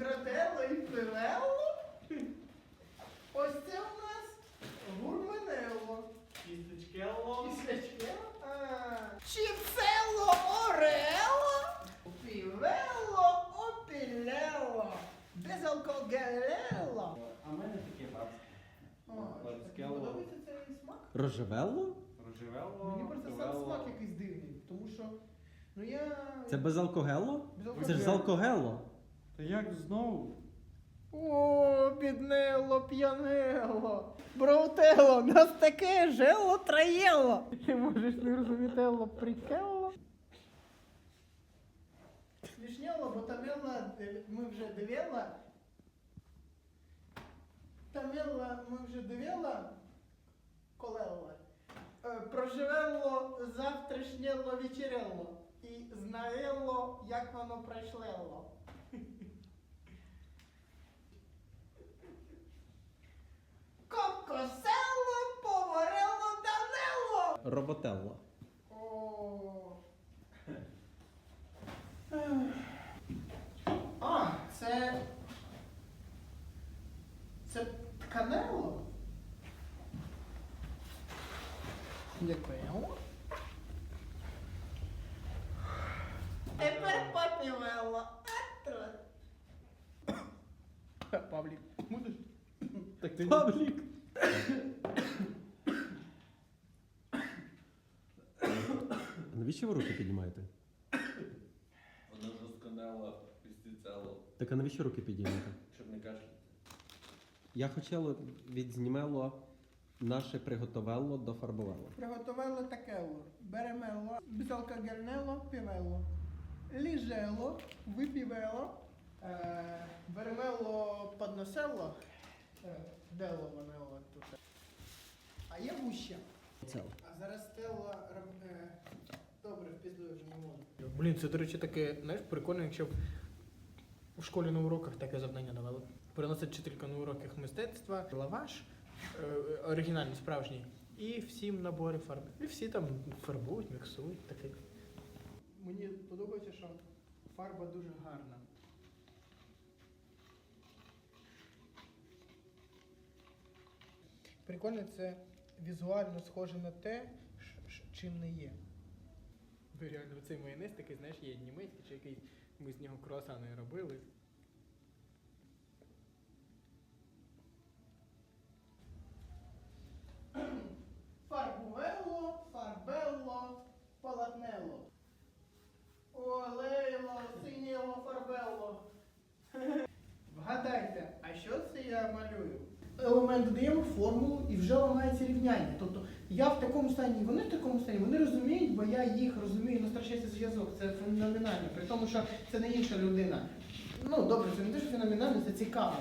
грателло і пивелло. Ось це у нас гурменелло. Кісточкелло. Кислячкелло. А, Чіпселло орелло. Півелло опілелло. Безалкогелелло. А в мене таке бабське. Подобається цей смак? Рожевелло? Рожевелло. Мені просто сам смак якийсь дивний, тому що ну я. Це безалкогело? Безалкогелло. Це ж залкогело. Та як знову? О, біднело, п'янело, браутело, нас таке жело траєло. Ти можеш не розумітело, прикело. Смішняло, бо тамела е, ми вже дивела. Тамела ми вже дивила, колела. Е, Проживело, завтрашнєло, вечерело. І знаєло, як воно пройшлело. Кокосело, поварело, данело. Роботелло. О. А, це. Це тканело? Дякую. Тепер попівело. Павлік, будеш? Так ти Павлік. Навіщо ви руки піднімаєте? Воно ж розконало пістицело, Так а навіщо руки піднімаєте? щоб не кашляти. Я хотіло відзнімело наше приготовело до фарбовело. Приготовело такело. Беремело, безалкогельнело, півело. Ліжело, випівело. Е, беремело подносело. Е, дело воно тут. А є вуще. А зараз Стелла роб- е, добре впіздує вже не можу. Блін, це, до речі, таке, знаєш, прикольно, якщо б у школі на уроках таке завдання давали. Приносить вчителька на уроках мистецтва, лаваш, е, оригінальний, справжній, і всім набори фарби. І всі там фарбують, міксують, таке. Мені подобається, що фарба дуже гарна. Прикольно, це візуально схоже на те, чим не є. Ви реально цей майонез такий, знаєш, є німецький чи якийсь, ми з нього круасани робили. Елемент додаємо формулу і вже ламається рівняння. Тобто я в такому стані, вони в такому стані, вони розуміють, бо я їх розумію, настрачається зв'язок. Це феноменально. При тому, що це не інша людина. Ну, добре, це не те, що феноменально, це цікаво.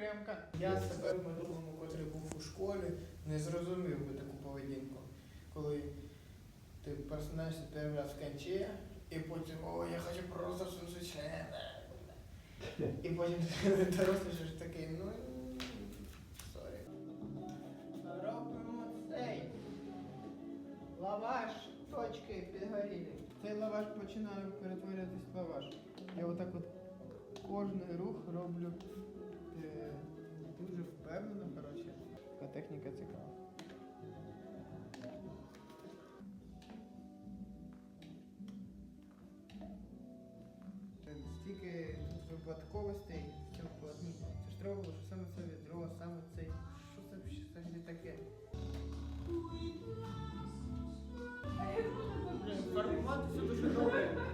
Нас. Я себе в минулому, котрий був у школі, не зрозумів би таку поведінку. Коли ти просинаєшся перший раз в канче, і потім, о, я хочу просто сусучне. І потім ти дорослішаєш такий, ну, сорі. Робимо цей. Лаваш, точки підгорілі. Цей лаваш починає перетворюватись в лаваш. Я отак от кожний рух роблю впевнено, коротше. Така техніка цікава. Стільки випадковостей в цьому полотні. Це ж треба було, що саме це відро, саме цей. Що це взагалі таке? Фарбуватися дуже добре.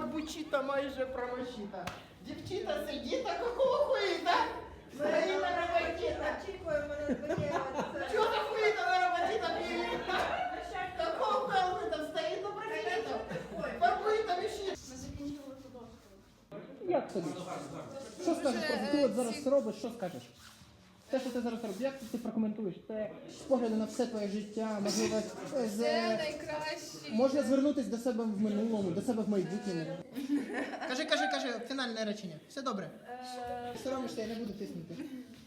Макбучіта майже промочіта. Дівчита сидіта, какого хуїта? Стоїть на роботіта. Чого ти хуїта на роботіта піліта? Какого ви там стоїть на профіліта? Фарбуєте віщі. Ми закінчили художку. Як тобі? Що скажеш? Ти от зараз робиш, що скажеш? Те, що ти зараз робиш, як ти прокоментуєш? Це з погляду на все твоє життя, можливо, з... Це найкраще. можна звернутися до себе в минулому, до себе в майбутньому. Кажи, кажи, кажи, фінальне речення. Все добре. Е, Соромишся, я не буду тиснути.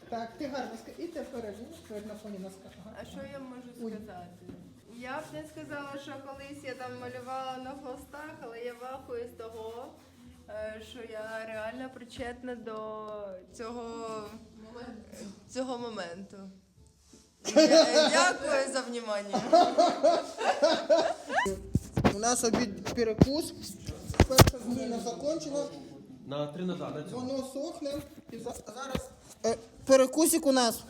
Так, ти гарно ска... І тепер перед на фоні нас. Ага. А що я можу Ой. сказати? Я б не сказала, що колись я там малювала на холстах, але я вахую з того, е, що я реально причетна до цього, цього моменту. Дякую за внимание. У нас обід перекус. Перша зміна закончена. На три назад, на цьому. Воно сохне. І за- зараз е, перекусик у нас.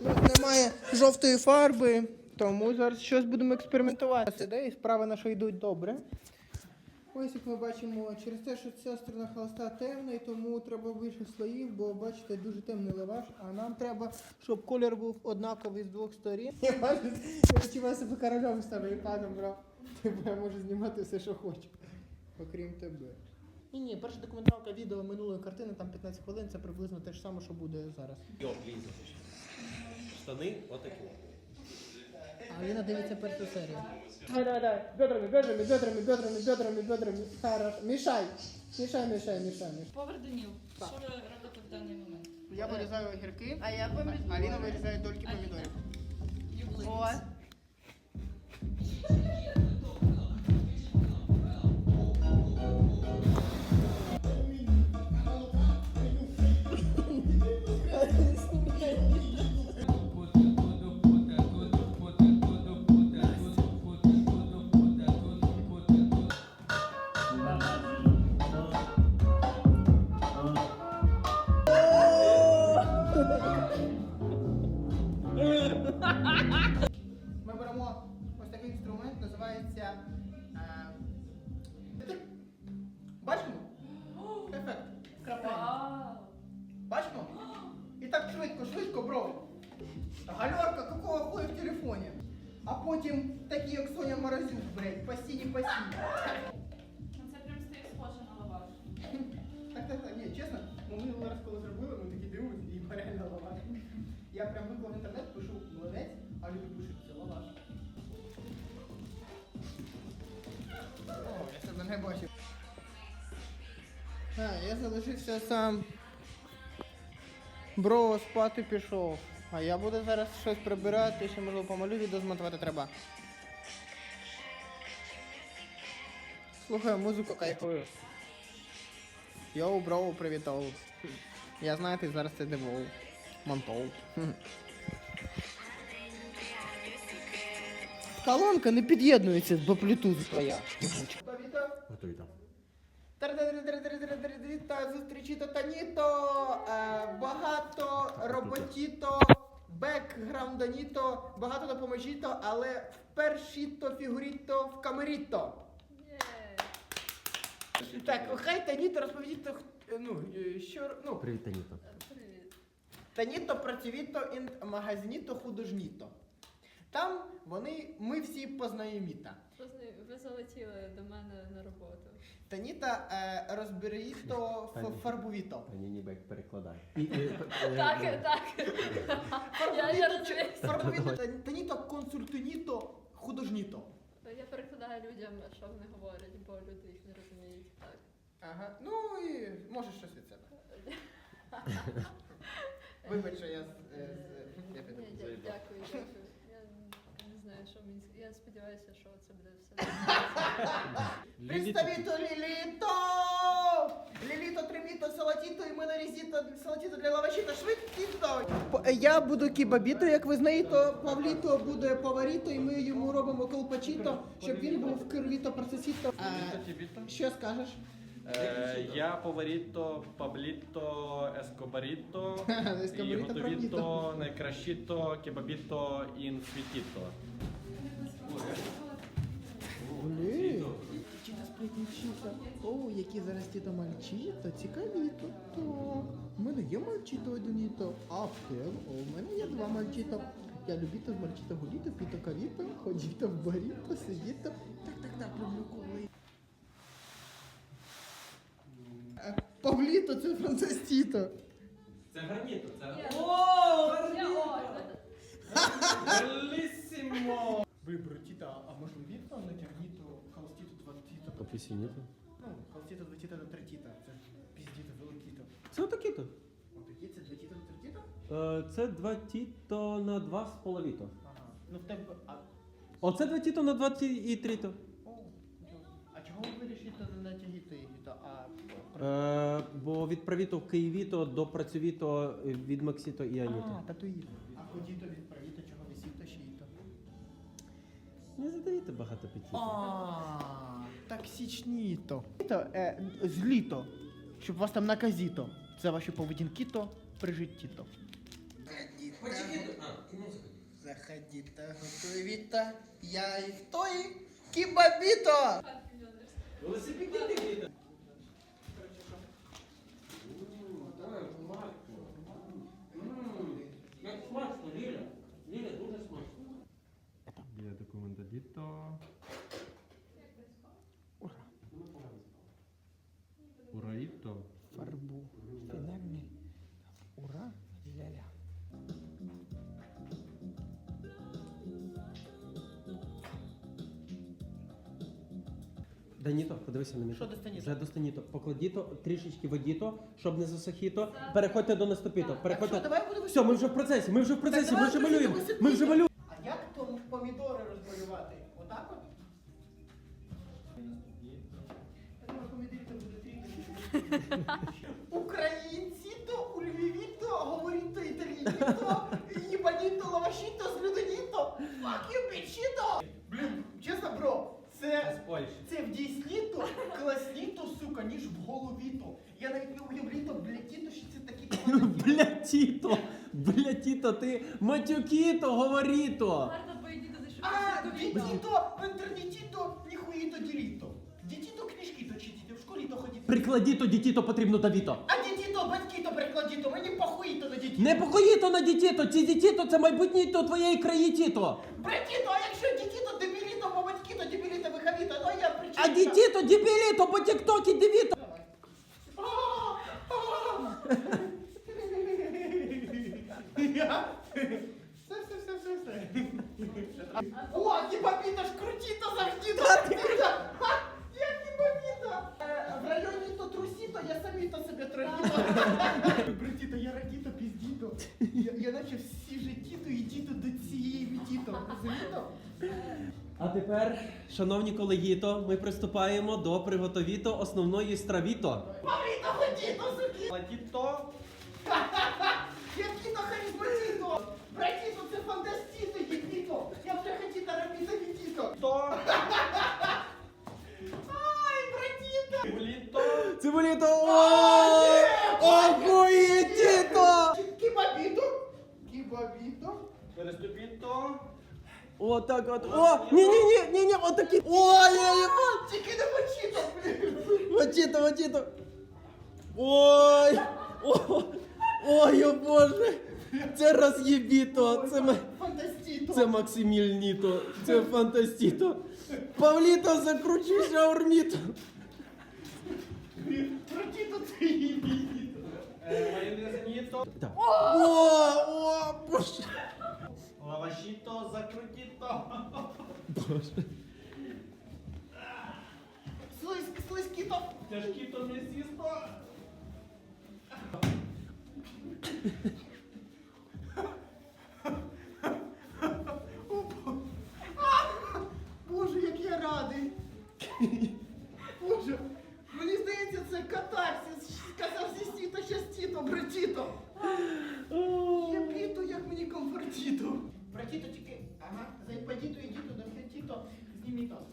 Ну, немає жовтої фарби, тому зараз щось будемо експериментувати. Ідеї справи наші йдуть добре. Ось як ми бачимо, через те, що ця сторона холста темна, і тому треба більше слоїв, бо бачите, дуже темний лаваш, а нам треба, щоб колір був однаковий з двох сторін. Я бачу, я відчуваю себе королем старий паном, брав. Типу я можу знімати все, що хочу, окрім тебе. Ні, ні, перша документалка відео минулої картини, там 15 хвилин, це приблизно те ж саме, що буде зараз. Йо. Штани отакі. А Аліна дивиться першу серію. Давай, давай, давай. Бедрами, бедрами, бедрами, бедрами, бедрами, бедрами. Хорошо. Мішай. Мішай, мішай, мішай, мішай. Поверденів. Що ви робите в даний момент? Я вирізаю огірки, А я помідори. Аліна вирізає дольки помідорів. О, Вау. Бачимо? І так швидко, швидко, бро. Гальорка, какого хуя в телефоні? А потім такі, як Соня Морозюк, блядь, постійні постійні. Ну це прям стає схоже на лаваш. Так, так, так, ні, чесно, ми минулий раз, коли зробили, ми такі дивимося і реально лаваш. Я прям виклав в інтернет, пишу млинець, а люди пишуть, це лаваш. О, я себе не бачив. А, я залишився сам. Бро, спати пішов. А я буду зараз щось прибирати, ще можливо помалю, відео змонтувати треба. Слухаю музику, кайфую. Йоу, бро, привітов. Я знаю, ти зараз це дивов. Монтов. Колонка не під'єднується до Bluetooth твоя. Готові там. Та зустрічіто е, багато роботіто, бекграунданіто, багато допоможіто, але впершіто, фігуріто, в камеріто. Так, хай таніто розповідіть, ну, що, ну, Привіт, Таніто. Привіт. Таніто, працівіто, інт магазиніто, художніто. Там вони, ми всі познайоміта. Ви залетіли до мене на роботу. Таніта е, розберіто, Тані. ф- фарбовіто. Тані ніби як перекладає. І, і, е, Так, е, так. Я я розумію. Фарбовіто, та- таніто, консультуніто, художніто. Я перекладаю людям, що вони говорять, бо люди їх не розуміють. Так. Ага, ну і можеш щось від себе. Вибач, що я з- е, з- я піду. Ні, дя- дякую, дякую. Я не знаю, що мені. с- Я сподіваюся, що це буде все. Представіто Ліліто! Ліліто, треміто, салатіто і менорізіто, салатіто для лавашіто, швидкіто. Я буду кібабіто, як ви знаєте, Павліто буде поваріто, і ми йому робимо колпачіто, щоб він був кервіто, процесіто. Е, Що скажеш? Е, Я поваріто, пабліто, ескобаріто, і Ескобаріто, готовіто, пабліто. найкращіто, кебабіто, інсвітіто. Блін. Чи ти сплетничіто? які зараз тіто мальчіто, цікавіто. Так. У мене є мальчіто одніто, а в тебе, о, у мене є два мальчіто. Я любіто з мальчіто гуліто, піто каріто, ходіто в баріто, сидіто. Так, так, так, люблю коли. Е, Павліто, це францистіто. Це гарніто, це О, Я о, Белісімо! Виберу тіта, а віто, натягніто, холстіто, два Апельсиніто. Ну, холстіто, два тіта, три тіта. Це ж піздіто, великіто. Це отакі-то. Отакі це два тіта, три тіта? Е, Це два тіто на два з половіто. Ага. Ну в тебе. А, Оце два тіто на два ті і тріто. о, а чого ви вирішите не натягіто і віто, а Е, бо від правіто Києвіто до працьовіто е, від Максіто і Аніто. А, татуїто. А ходіто від правіто, чого висіто, шіїто. Не задаєте багато питів. А, так січніто. Е, зліто. Щоб вас там наказіто. Це ваші поведінки-то при житті-то. Заходіто, готовіто, я і той кібабіто. Велосипедити Як документа діто. Ура. Ураїто. Фарбу. Фінальний. Ура. Ля-ля. Даніто, подивися на мене. Що достаніто? Вже достаніто. Покладіто, трішечки водіто, щоб не засохіто. Переходьте до наступіто. Переходьте. давай будемо Все, ми вже в процесі, ми вже в процесі, давай ми вже малюємо. Ми вже малюємо. Дійсніто, класніто, сука, ніж в головіто. Я навіть не уявліто, блядіто, що це такі. Блятіто, блятіто, ти матюкіто, говоріто. Гарно А, дітіто, в інтернеті то ніхуїто діліто. Дітіто книжки то читіте, в школі то ходіте. Прикладіто, дітіто потрібно давіто. А дітіто, батьки то мені похуїто на дітіто. Не покоїто на дітіто, ці дітіто це майбутнє то твоєї краї тіто. Братіто, а якщо дітіто ну я причина. А дітіто дібіліто по тіктокі дивіто. Я? Все, все, все, все, все. О, кібабіта ж круті, то завжди Ха, Я кібабіта. Е, В районі то трусіто, я самі то себе трохіто. Братіто, я радіто, піздіто. Я, я наче всі життіто і діто до цієї мітіто. Розумієте? А тепер, шановні колегіто, ми приступаємо до приготовіто основної стравіто. Павліто, ходіто, суки. Ладіто. Якіто харизматіто. Братіто, це фантастіто, єпіто. Я вже хотіла робити вітіто. То. Ай, братіто. Буліто. Цибуліто! Охуєтіто! Кібабіто. Кібабіто. Переступіто. О, так от. О! Ні-ні-ні, ні-ні, отакі. Ой, я їбать! Тільки не мочіто, блін. Ватіто, ватіто. Ой! О, ой, о боже! Це роз'єбіто, це, ма- Фантастіто. це Максимільніто, це фантастіто. Павліто, закручуй шаурміто. Братіто, це єпіто. Майонезніто. Так. О, о, боже. Лавашіто. Закрутіто. Боже. Слизь, слизькіто. Тяжкіто м'ясісто. Боже, як я радий. Боже, мені здається, це катарсис. Катарсисіто, щастіто, братіто. Єпіто, як мені комфортіто. Братіто, тільки, ага, зайпадіто, ідіто, до братіто, зніміто.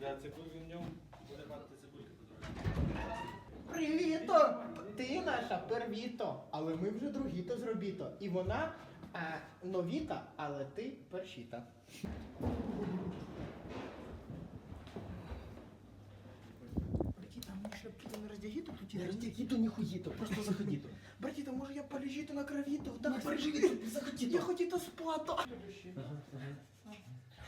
Я цикую в ньому. Буде падати цибулька. Привіто! Ти наша первіто, але ми вже другіто зробіто. І вона а, новіта, але ти першіта. братіта, Гіто, не хуїто, просто заходіто. Братіта, може я полежіти на кровіто? Ну, переживіть, заходіто. Я хотіла спати.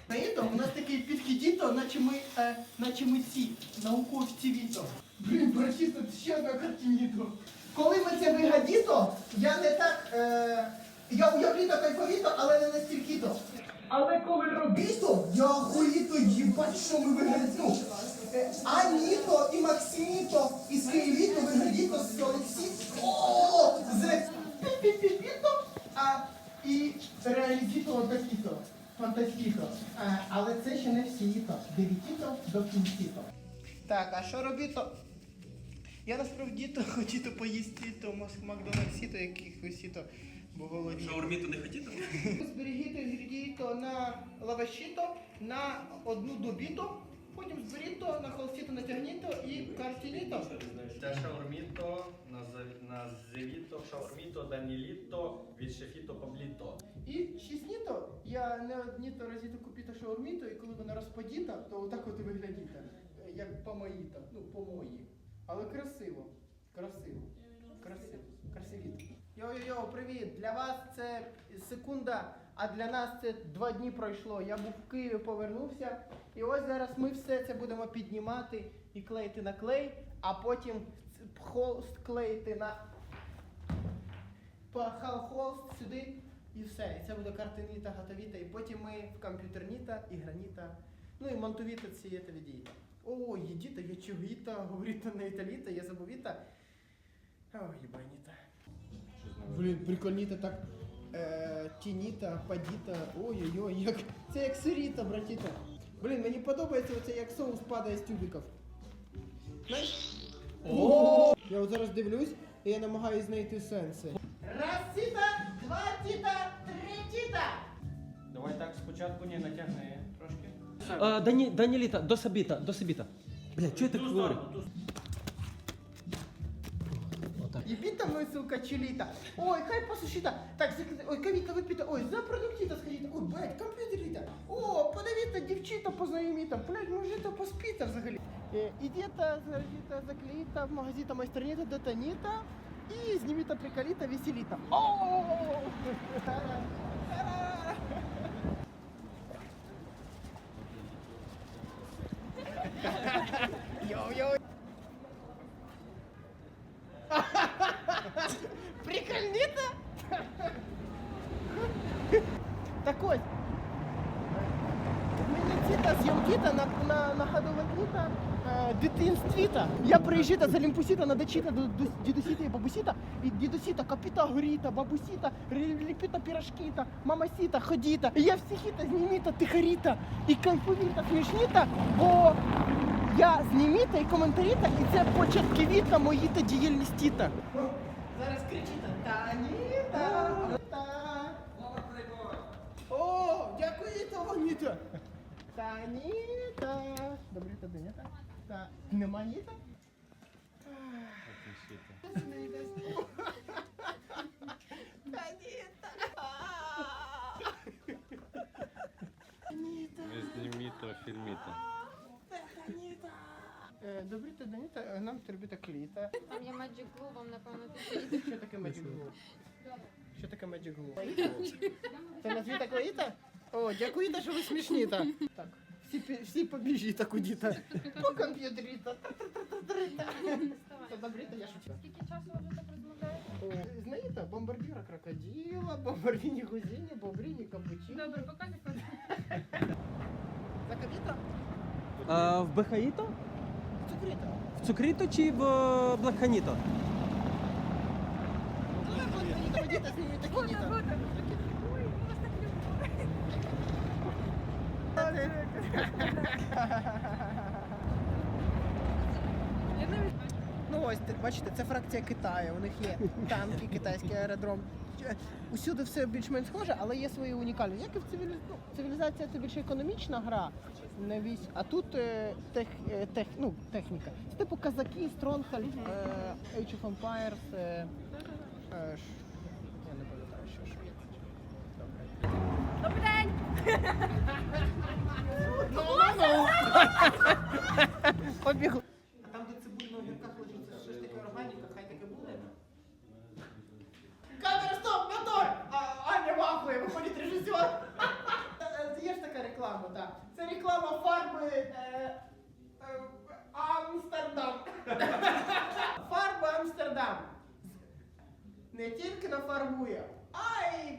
Знаєте, у нас такий підхід наче ми, е, наче ми ці науковці віто. Блін, братіто, ще одна картиніто. Коли ми це вигадіто, я не так, е, я уявліто кайфовіто, але не настільки то. Але коли робіто, я хуїто, їбать, що ми вигадіто. Аніто і Максиміто, і Скайліто вигадіто з Олексій. О, з пі-пі-пі-піто, і реалізіто такіто. Фантастіто. Але це ще не всіто. Девітіто до кінціто. Так, а що робіто? Я насправді то хотіти поїсти то Макдональдсіто, якихось сіто, бо голодні. Шаурміту не хотіто? Зберігіть інгредієнто на лавашіто, на одну добіто, потім зберіть на холстіто натягніто і картініто. Це шаурміто, називіто, шаурміто, даніліто, від шефіто пабліто. І шістніто, я не одніто разіто купіто шаурміто, і коли вона розподіта, то отак от і виглядіте. Як помоїта, ну, помої. Але красиво. Красиво. Красиво. Красивіто. Йо-йо-йо, привіт! Для вас це секунда, а для нас це два дні пройшло. Я був в Києві, повернувся. І ось зараз ми все це будемо піднімати і клеїти на клей, а потім холст клеїти на холст сюди і все. І це буде картиніта, готовіта, і потім ми в комп'ютерніта і граніта. Ну і монтовіта цієта відійта. О, їдіта, я чугіта, говоріта на італіта, я забувіта. О, єбаніта. Блін, прикольніта так. Е, тініта, падіта, ой-ой-ой, як. Це як сиріта, братіта. Блін, мені подобається оце як соус падає з тюбиків. Знаєш? О! Я от зараз дивлюсь і я намагаюся знайти сенси. Раз тіта, два тіта, три тіта. Давай так спочатку не натягни трошки. А, Дані, Даніліта, до Сабіта, до Сабіта. Бля, чого я так говорю? Ебіта ми, сука, чиліта. Ой, хай посушіта. Так, зак- ой, кавіта випіта. Ой, за продуктіта сходіта. Ой, блядь, комп'ютерліта. О, познайомі, дівчита познайоміта. Блядь, може то поспіта взагалі. Е, Ідіта, згоріта, закліта, в магазита майстерніта, детаніта. І зніміта приколіта, веселіта. О! Йоу-йоу. Прикольніта? Так ось. Мені ціта зйомкіта на, на, на ходовикіта е, дитинствіта. Я приїжджіта з Олімпусіта до, дідусіта і бабусіта. І дідусіта капіта горіта, бабусіта, ліпіта пірашкіта, мамасіта, ходіта. І я всіхіта зніміта, тихаріта і кайфовіта, смішніта, бо я зніміта і коментаріта, і це початківіта мої та діяльностіта. Зараз кричіта Таніта. Та. О, дякую, Таніта. Таніта. Добре, та Таніта. Та. Нема ніта? Фільміто. Таніта. Е, Добре, та е, нам треба кліта. Там є Magic Glue, вам напевно підійде. Що таке Magic Glue? Що таке Magic Glue? Це назвіта Клаїта? О, дякую, що ви смішні та. Так. Всі, всі побіжіть куди-то. По комп'ютері. та добре, то я шучу. Скільки часу ви вже так розмовляєте? Знаєте, бомбардіра крокодила, бомбардіні гузіні, бобріні капучині. Добре, показуй. Закавіта? А, в Бехаїто? Цукріта. В Цукріто чи в е, Блакханіто? Давай, блоканіта, ходіте, зніміть такі ніта. Ой, у вас так люблю. Я навіть Ну ось ти- бачите, це фракція Китаю. У них є танки, китайський аеродром. Усюди все більш-менш схоже, але є свої унікальні. Як і в цивілі... ну, цивілізація це більше економічна гра, не вісь, а тут е, тех... е, тех... ну, техніка. Це типу казаки, Стронгхольд, е, Age of Empires. Е, е, ш- я не пам'ятаю, що ж. Добре. Добрий день! Ну, ну. Побігли. А там, де цибульна огірка хочеться, що ж таке реклама фарби е, е, Амстердам. Фарба Амстердам. Не тільки нафарбує, а й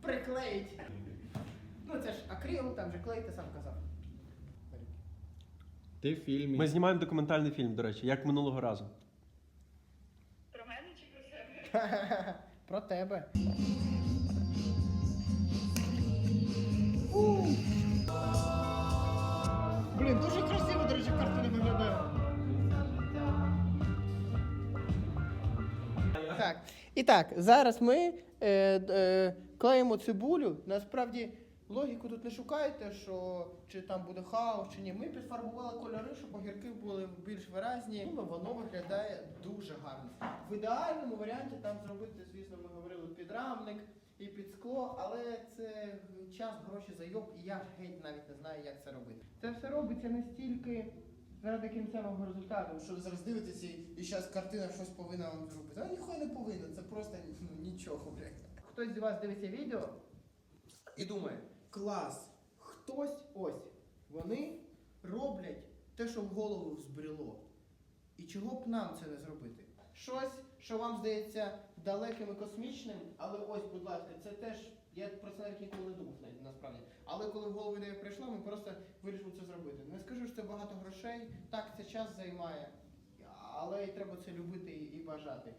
приклеїть. Ну це ж акрил, там же клей, ти сам казав. Ти в фільмі. Ми знімаємо документальний фільм, до речі, як минулого разу. Про тебе. Блін, дуже красиво, до речі, картина виглядає. Так. І так, зараз ми е, е, клеїмо цибулю. Насправді логіку тут не шукайте, що чи там буде хаос, чи ні. Ми підфарбували кольори, щоб огірки були більш виразні. Ну, воно виглядає дуже гарно. В ідеальному варіанті там зробити, звісно, ми говорили підрамник і під скло, але це час, гроші зайоб, і я геть навіть не знаю, як це робити. Це все робиться не стільки заради кінцевого результату, що ви зараз дивитеся і- і зараз картина щось повинна вам зробити. А ніхуя не повинна, це просто ну, нічого, блядь. Хтось з вас дивиться відео і думає, клас, хтось ось, вони роблять те, що в голову взбріло. І чого б нам це не зробити? Щось, що вам здається далеким і космічним, але ось, будь ласка, це теж. Я про це навіть ніколи не думав навіть, насправді. Але коли в голову ідея прийшла, ми просто вирішили це зробити. Не скажу, що це багато грошей, так це час займає, але й треба це любити і, бажати.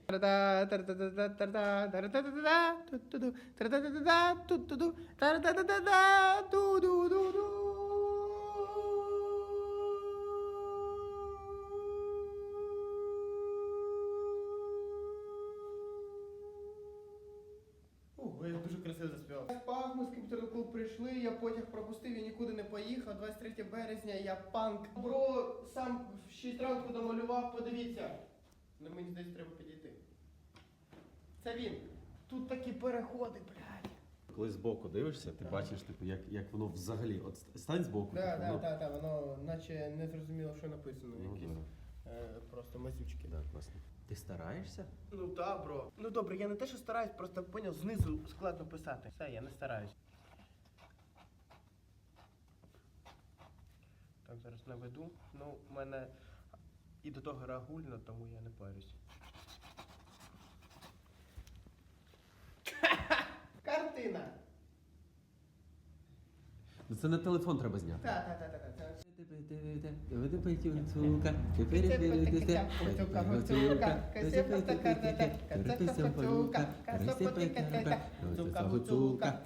Ого, прийшли, я потяг пропустив, я нікуди не поїхав. 23 березня, я панк. Бро сам в 6 ранку домалював, подивіться. Ну мені здається, треба підійти. Це він. Тут такі переходи, блядь. Коли збоку дивишся, ти бачиш, типу, як, як воно взагалі. От стань збоку. Да, типу, да, ну, да, да, воно наче не зрозуміло, що написано. Ну, Якісь да. е, просто мазючки. Да, класно. Ти стараєшся? Ну так, бро. Ну добре, я не те, що стараюсь, просто поняв, знизу складно писати. Все, я не стараюсь. Так, зараз наведу. Ну, в мене і до того рагульно, тому я не парюсь. Картина! Ну це на телефон треба зняти. Так, так, так, так, так. Гуцулка,